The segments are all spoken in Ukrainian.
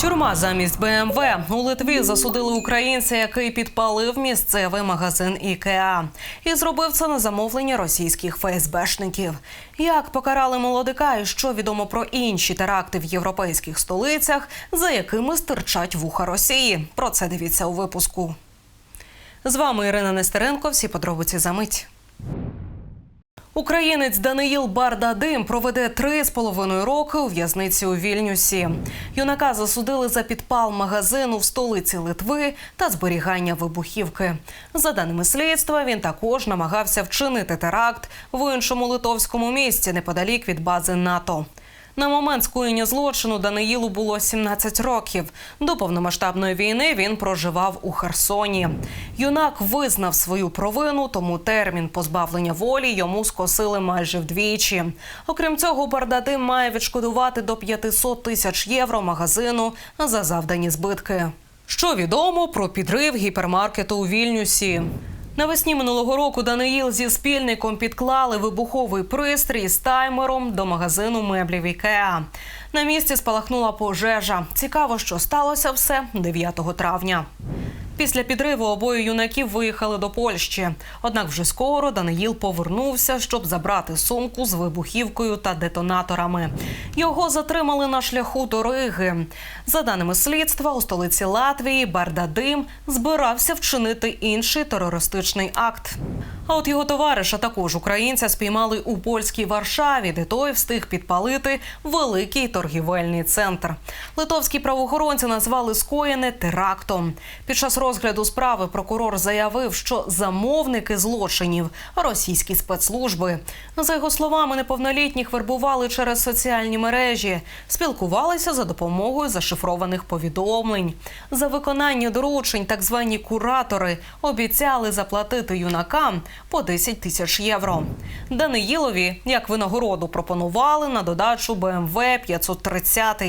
Тюрма замість БМВ у Литві засудили українця, який підпалив місцевий магазин Ікеа і зробив це на замовлення російських ФСБшників. Як покарали молодика, і що відомо про інші теракти в європейських столицях, за якими стирчать вуха Росії? Про це дивіться у випуску. З вами Ірина Нестеренко. Всі подробиці за мить. Українець Даниїл Бардадим проведе три з половиною роки у в'язниці у Вільнюсі. Юнака засудили за підпал магазину в столиці Литви та зберігання вибухівки. За даними слідства, він також намагався вчинити теракт в іншому литовському місті неподалік від бази НАТО. На момент скоєння злочину Даниїлу було 17 років. До повномасштабної війни він проживав у Херсоні. Юнак визнав свою провину, тому термін позбавлення волі йому скосили майже вдвічі. Окрім цього, Бардадим має відшкодувати до 500 тисяч євро магазину за завдані збитки. Що відомо про підрив гіпермаркету у Вільнюсі? Навесні минулого року Даниїл зі спільником підклали вибуховий пристрій з таймером до магазину меблів Ікеа. На місці спалахнула пожежа. Цікаво, що сталося все 9 травня. Після підриву обоє юнаків виїхали до Польщі. Однак вже скоро Даниїл повернувся, щоб забрати сумку з вибухівкою та детонаторами. Його затримали на шляху до Риги. За даними слідства, у столиці Латвії Бардадим збирався вчинити інший терористичний акт. А от його товариша, також українця, спіймали у польській Варшаві, де той встиг підпалити великий торгівельний центр. Литовські правоохоронці назвали скоєне терактом. Під час розгляду справи прокурор заявив, що замовники злочинів російські спецслужби. За його словами, неповнолітніх вербували через соціальні мережі, спілкувалися за допомогою зашифрованих повідомлень. За виконання доручень так звані куратори обіцяли заплатити юнакам по 10 тисяч євро. Даниїлові як винагороду пропонували на додачу БМВ 530.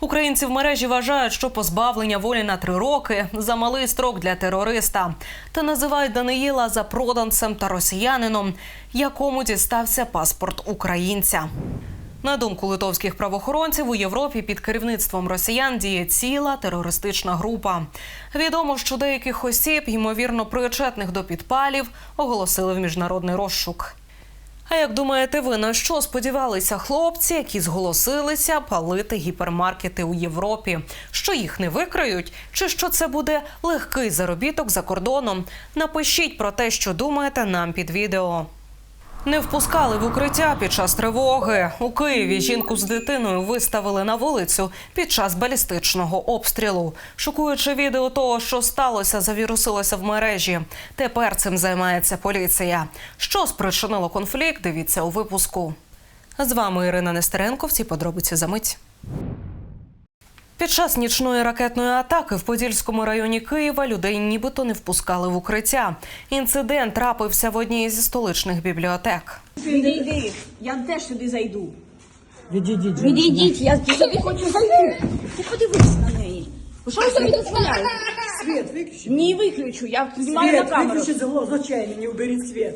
Українці в мережі вважають, що позбавлення волі на три роки замалий строк для терориста та називають Даниїла запроданцем та росіянином, якому дістався паспорт українця. На думку литовських правоохоронців, у Європі під керівництвом росіян діє ціла терористична група. Відомо, що деяких осіб, ймовірно, причетних до підпалів, оголосили в міжнародний розшук. А як думаєте ви, на що сподівалися хлопці, які зголосилися палити гіпермаркети у Європі? Що їх не викриють? Чи що це буде легкий заробіток за кордоном? Напишіть про те, що думаєте нам під відео. Не впускали в укриття під час тривоги. У Києві жінку з дитиною виставили на вулицю під час балістичного обстрілу. Шокуюче відео того, що сталося, завірусилося в мережі. Тепер цим займається поліція. Що спричинило конфлікт? Дивіться у випуску. З вами Ірина Нестеренко. Всі подробиці за мить. Під час нічної ракетної атаки в Подільському районі Києва людей нібито не впускали в укриття. Інцидент трапився в одній зі столичних бібліотек. Відійди, я теж сюди зайду. Відійдіть. Відійдіть, я собі хочу зайти. Ти подивись на неї. Що ви собі дозволяєте? Свет выключи. Ні, виключу, я знімаю на камеру. выключи зло- злочайно, не убери свет.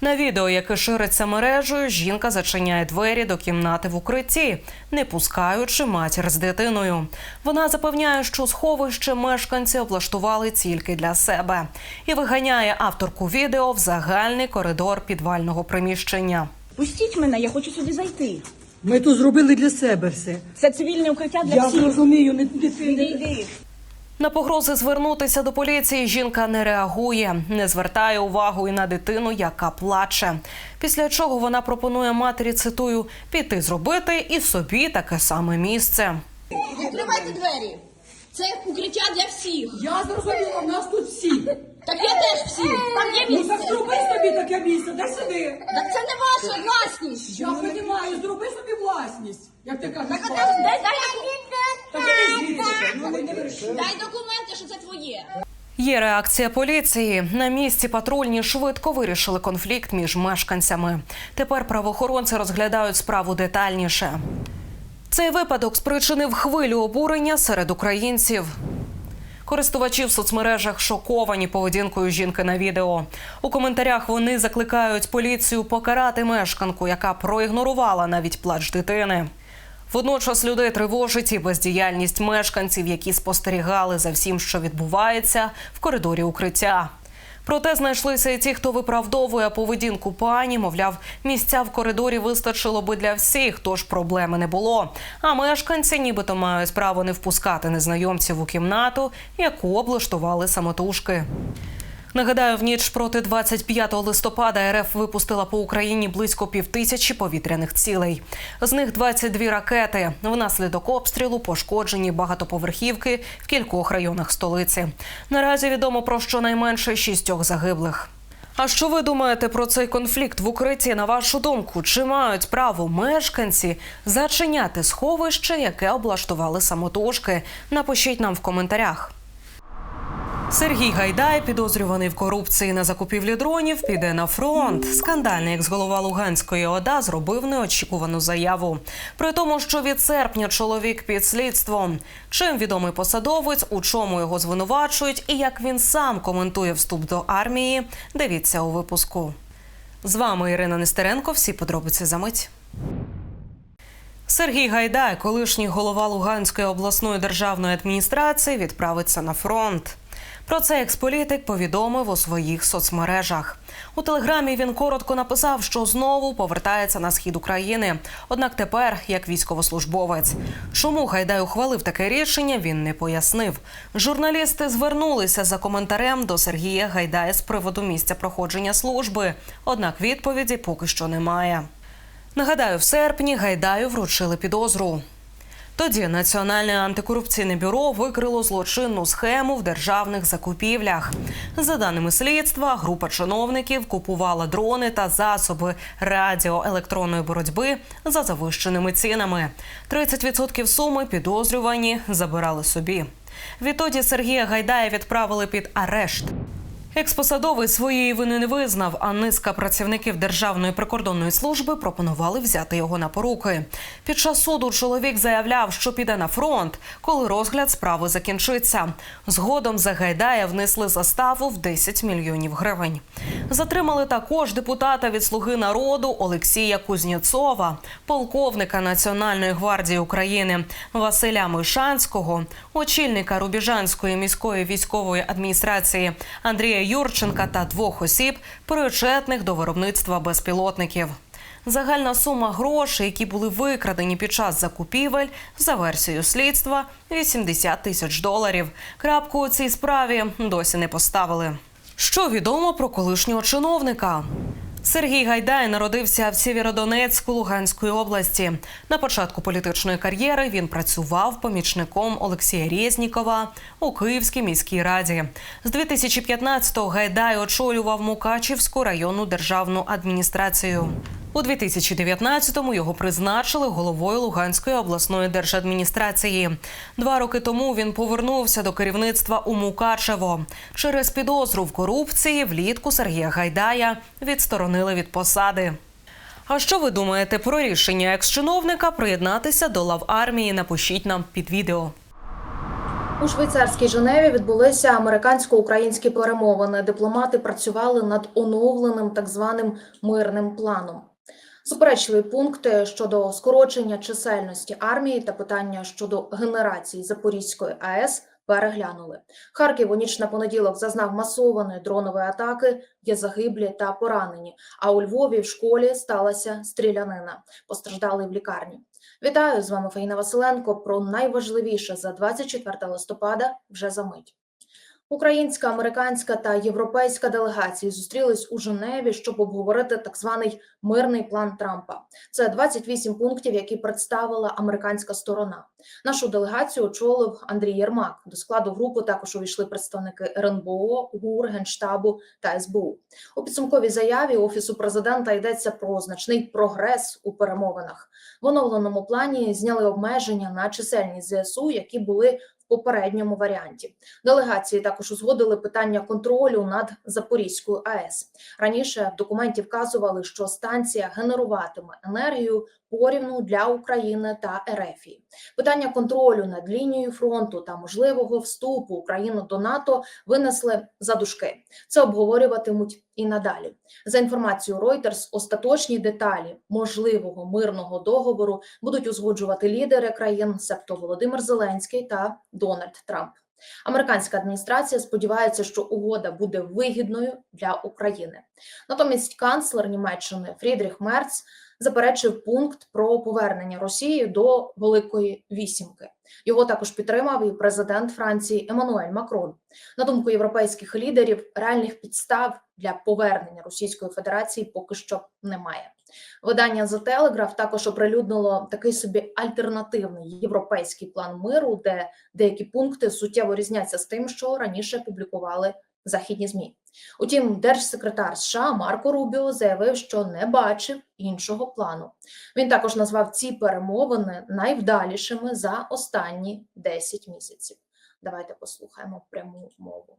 На відео, яке шириться мережею, жінка зачиняє двері до кімнати в укритті, не пускаючи матір з дитиною. Вона запевняє, що сховище мешканці облаштували тільки для себе і виганяє авторку відео в загальний коридор підвального приміщення. Пустіть мене, я хочу сюди зайти. Ми тут зробили для себе все. Це цивільне укриття для Я всіх. розумію, не дитини. На погрози звернутися до поліції жінка не реагує, не звертає увагу і на дитину, яка плаче. Після чого вона пропонує матері, цитую, піти зробити і собі таке саме місце. Відкривайте двері. Це укриття для всіх. Я зрозуміла, в нас тут всі. Так я теж всі. Там є Ну так місце. зроби собі таке місце, дай сюди. Так це не ваша власність. Я розумію, зроби собі власність. Як ти кажеш, Так а власність. дай, Так звідси, ну не дай документи, що це твоє. Є реакція поліції. На місці патрульні швидко вирішили конфлікт між мешканцями. Тепер правоохоронці розглядають справу детальніше. Цей випадок спричинив хвилю обурення серед українців. Користувачі в соцмережах шоковані поведінкою жінки на відео. У коментарях вони закликають поліцію покарати мешканку, яка проігнорувала навіть плач дитини. Водночас людей тривожить і бездіяльність мешканців, які спостерігали за всім, що відбувається в коридорі укриття. Проте знайшлися і ті, хто виправдовує поведінку пані. Мовляв, місця в коридорі вистачило би для всіх, тож проблеми не було. А мешканці нібито мають право не впускати незнайомців у кімнату, яку облаштували самотужки. Нагадаю, в ніч проти 25 листопада РФ випустила по Україні близько півтисячі повітряних цілей. З них 22 ракети. Внаслідок обстрілу пошкоджені багатоповерхівки в кількох районах столиці. Наразі відомо про щонайменше шістьох загиблих. А що ви думаєте про цей конфлікт в укритті? На вашу думку, чи мають право мешканці зачиняти сховище, яке облаштували самотужки? Напишіть нам в коментарях. Сергій Гайдай, підозрюваний в корупції на закупівлі дронів, піде на фронт. Скандальний екс-голова Луганської ОДА зробив неочікувану заяву. При тому, що від серпня чоловік під слідством. Чим відомий посадовець, у чому його звинувачують, і як він сам коментує вступ до армії. Дивіться у випуску. З вами Ірина Нестеренко. Всі подробиці за мить. Сергій Гайдай, колишній голова Луганської обласної державної адміністрації, відправиться на фронт. Про це експолітик повідомив у своїх соцмережах. У телеграмі він коротко написав, що знову повертається на схід України. Однак тепер як військовослужбовець. Чому Гайдай ухвалив таке рішення, він не пояснив. Журналісти звернулися за коментарем до Сергія Гайдая з приводу місця проходження служби. Однак відповіді поки що немає. Нагадаю, в серпні Гайдаю вручили підозру. Тоді Національне антикорупційне бюро викрило злочинну схему в державних закупівлях. За даними слідства, група чиновників купувала дрони та засоби радіоелектронної боротьби за завищеними цінами. 30% суми підозрювані забирали собі. Відтоді Сергія Гайдая відправили під арешт. Експосадовий своєї вини не визнав, а низка працівників Державної прикордонної служби пропонували взяти його на поруки. Під час суду чоловік заявляв, що піде на фронт, коли розгляд справи закінчиться. Згодом за Гайдая внесли заставу в 10 мільйонів гривень. Затримали також депутата від Слуги народу Олексія Кузнєцова, полковника Національної гвардії України Василя Мишанського, очільника Рубіжанської міської військової адміністрації Андрія Юрченка та двох осіб, причетних до виробництва безпілотників. Загальна сума грошей, які були викрадені під час закупівель, за версією слідства 80 тисяч доларів. Крапку у цій справі досі не поставили. Що відомо про колишнього чиновника? Сергій Гайдай народився в Сєвєродонецьку Луганської області. На початку політичної кар'єри він працював помічником Олексія Резнікова у Київській міській раді. З 2015-го Гайдай очолював Мукачівську районну державну адміністрацію. У 2019-му його призначили головою Луганської обласної держадміністрації. Два роки тому він повернувся до керівництва у Мукачево. Через підозру в корупції влітку Сергія Гайдая відсторонили від посади. А що ви думаєте про рішення екс-чиновника приєднатися до лав армії? Напишіть нам під відео. У швейцарській Женеві відбулися американсько-українські перемовини. Дипломати працювали над оновленим так званим мирним планом. Суперечливі пункти щодо скорочення чисельності армії та питання щодо генерації Запорізької АЕС переглянули. Харків у ніч на понеділок зазнав масованої дронової атаки, є загиблі та поранені. А у Львові в школі сталася стрілянина. Постраждали в лікарні. Вітаю з вами Фаїна Василенко. Про найважливіше за 24 листопада вже за мить. Українська, американська та європейська делегації зустрілись у Женеві, щоб обговорити так званий мирний план Трампа. Це 28 пунктів, які представила американська сторона. Нашу делегацію очолив Андрій Єрмак. До складу групи також увійшли представники РНБО, ГУР, Генштабу та СБУ. У підсумковій заяві офісу президента йдеться про значний прогрес у перемовинах. В оновленому плані зняли обмеження на чисельність ЗСУ, які були попередньому варіанті. Делегації також узгодили питання контролю над Запорізькою АЕС. Раніше в документі вказували, що станція генеруватиме енергію порівну для України та РФ. Питання контролю над лінією фронту та можливого вступу України до НАТО винесли за дужки. Це обговорюватимуть і надалі. За інформацією Reuters, остаточні деталі можливого мирного договору будуть узгоджувати лідери країн, себто Володимир Зеленський та Дональд Трамп. Американська адміністрація сподівається, що угода буде вигідною для України. Натомість канцлер Німеччини Фрідріх Мерц заперечив пункт про повернення Росії до Великої Вісімки. Його також підтримав і президент Франції Еммануель Макрон. На думку європейських лідерів, реальних підстав для повернення Російської Федерації поки що немає. Видання The Telegraph також оприлюднило такий собі альтернативний європейський план миру, де деякі пункти суттєво різняться з тим, що раніше публікували західні змі. Утім, держсекретар США Марко Рубіо заявив, що не бачив іншого плану. Він також назвав ці перемовини найвдалішими за останні 10 місяців. Давайте послухаємо пряму мову.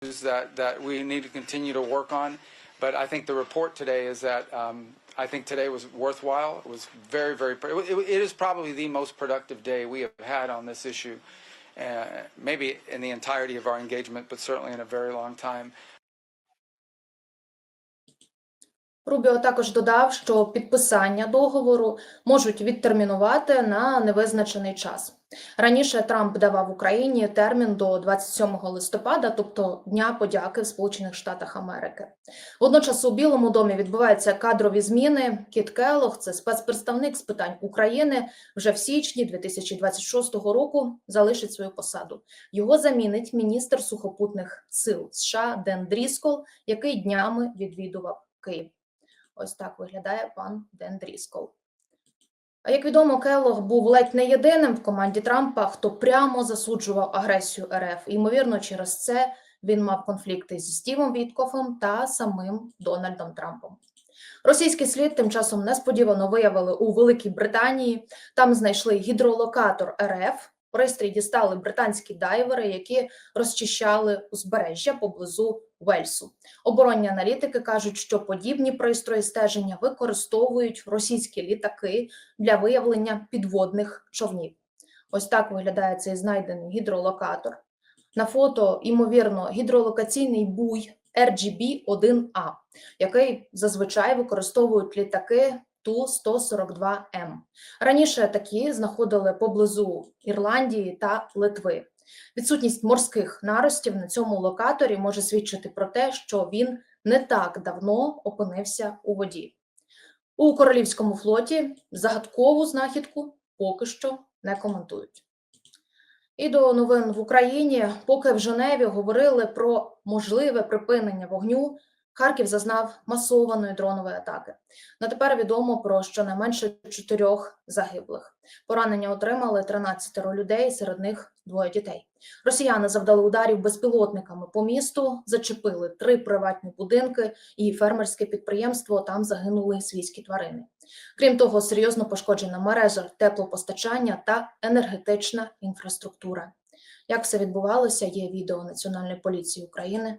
that, that we need to continue to work on. But I think the report today is that um, I think today was worthwhile. It was very, very. It, it is probably the most productive day we have had on this issue, uh, maybe in the entirety of our engagement, but certainly in a very long time. Рубіо також додав, що підписання договору можуть відтермінувати на невизначений час. Раніше Трамп давав Україні термін до 27 листопада, тобто Дня подяки в Сполучених Штатах Америки. Водночас у Білому домі відбуваються кадрові зміни. Кіт Келлог, це спецпредставник з питань України, вже в січні 2026 року залишить свою посаду. Його замінить міністр сухопутних сил США Ден Дріскол, який днями відвідував Київ. Ось так виглядає пан Ден Дріскол. А як відомо, Келлог був ледь не єдиним в команді Трампа, хто прямо засуджував агресію РФ. Ймовірно, через це він мав конфлікти зі Стівом Віткофом та самим Дональдом Трампом. Російський слід тим часом несподівано виявили у Великій Британії. Там знайшли гідролокатор РФ. Пристрій дістали британські дайвери, які розчищали узбережжя поблизу Вельсу. Оборонні аналітики кажуть, що подібні пристрої стеження використовують російські літаки для виявлення підводних човнів. Ось так виглядає цей знайдений гідролокатор. На фото, ймовірно, гідролокаційний буй RGB-1A, який зазвичай використовують літаки Ту-142М. Раніше такі знаходили поблизу Ірландії та Литви. Відсутність морських наростів на цьому локаторі може свідчити про те, що він не так давно опинився у воді. У королівському флоті загадкову знахідку поки що не коментують. І до новин в Україні, поки в Женеві говорили про можливе припинення вогню, Харків зазнав масованої дронової атаки. На тепер відомо про щонайменше чотирьох загиблих. Поранення отримали 13 людей, серед них двоє дітей. Росіяни завдали ударів безпілотниками по місту, зачепили три приватні будинки і фермерське підприємство. Там загинули свійські тварини. Крім того, серйозно пошкоджена мережа теплопостачання та енергетична інфраструктура. Як все відбувалося, є відео Національної поліції України.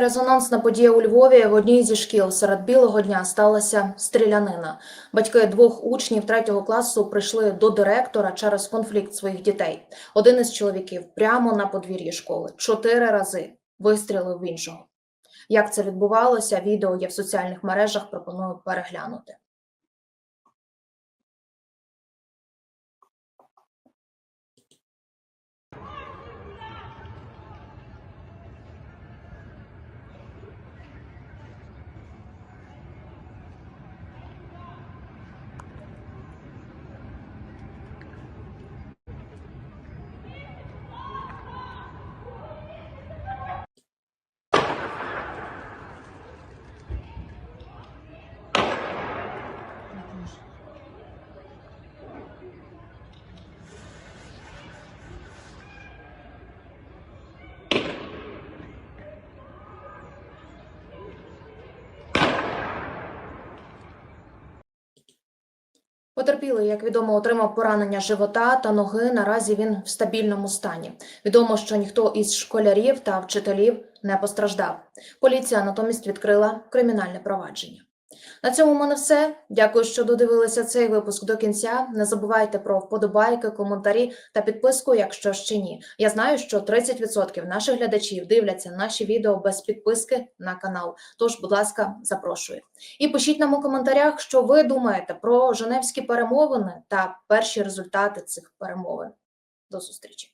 Резонансна подія у Львові в одній зі шкіл серед білого дня сталася стрілянина. Батьки двох учнів третього класу прийшли до директора через конфлікт своїх дітей. Один із чоловіків прямо на подвір'ї школи чотири рази вистрілив в іншого. Як це відбувалося? Відео є в соціальних мережах. Пропоную переглянути. Потерпілий, як відомо, отримав поранення живота та ноги. Наразі він в стабільному стані. Відомо, що ніхто із школярів та вчителів не постраждав. Поліція натомість відкрила кримінальне провадження. На цьому в мене все. Дякую, що додивилися цей випуск до кінця. Не забувайте про вподобайки, коментарі та підписку, якщо ще ні. Я знаю, що 30% наших глядачів дивляться наші відео без підписки на канал. Тож, будь ласка, запрошую. І пишіть нам у коментарях, що ви думаєте про Женевські перемовини та перші результати цих перемовин. До зустрічі.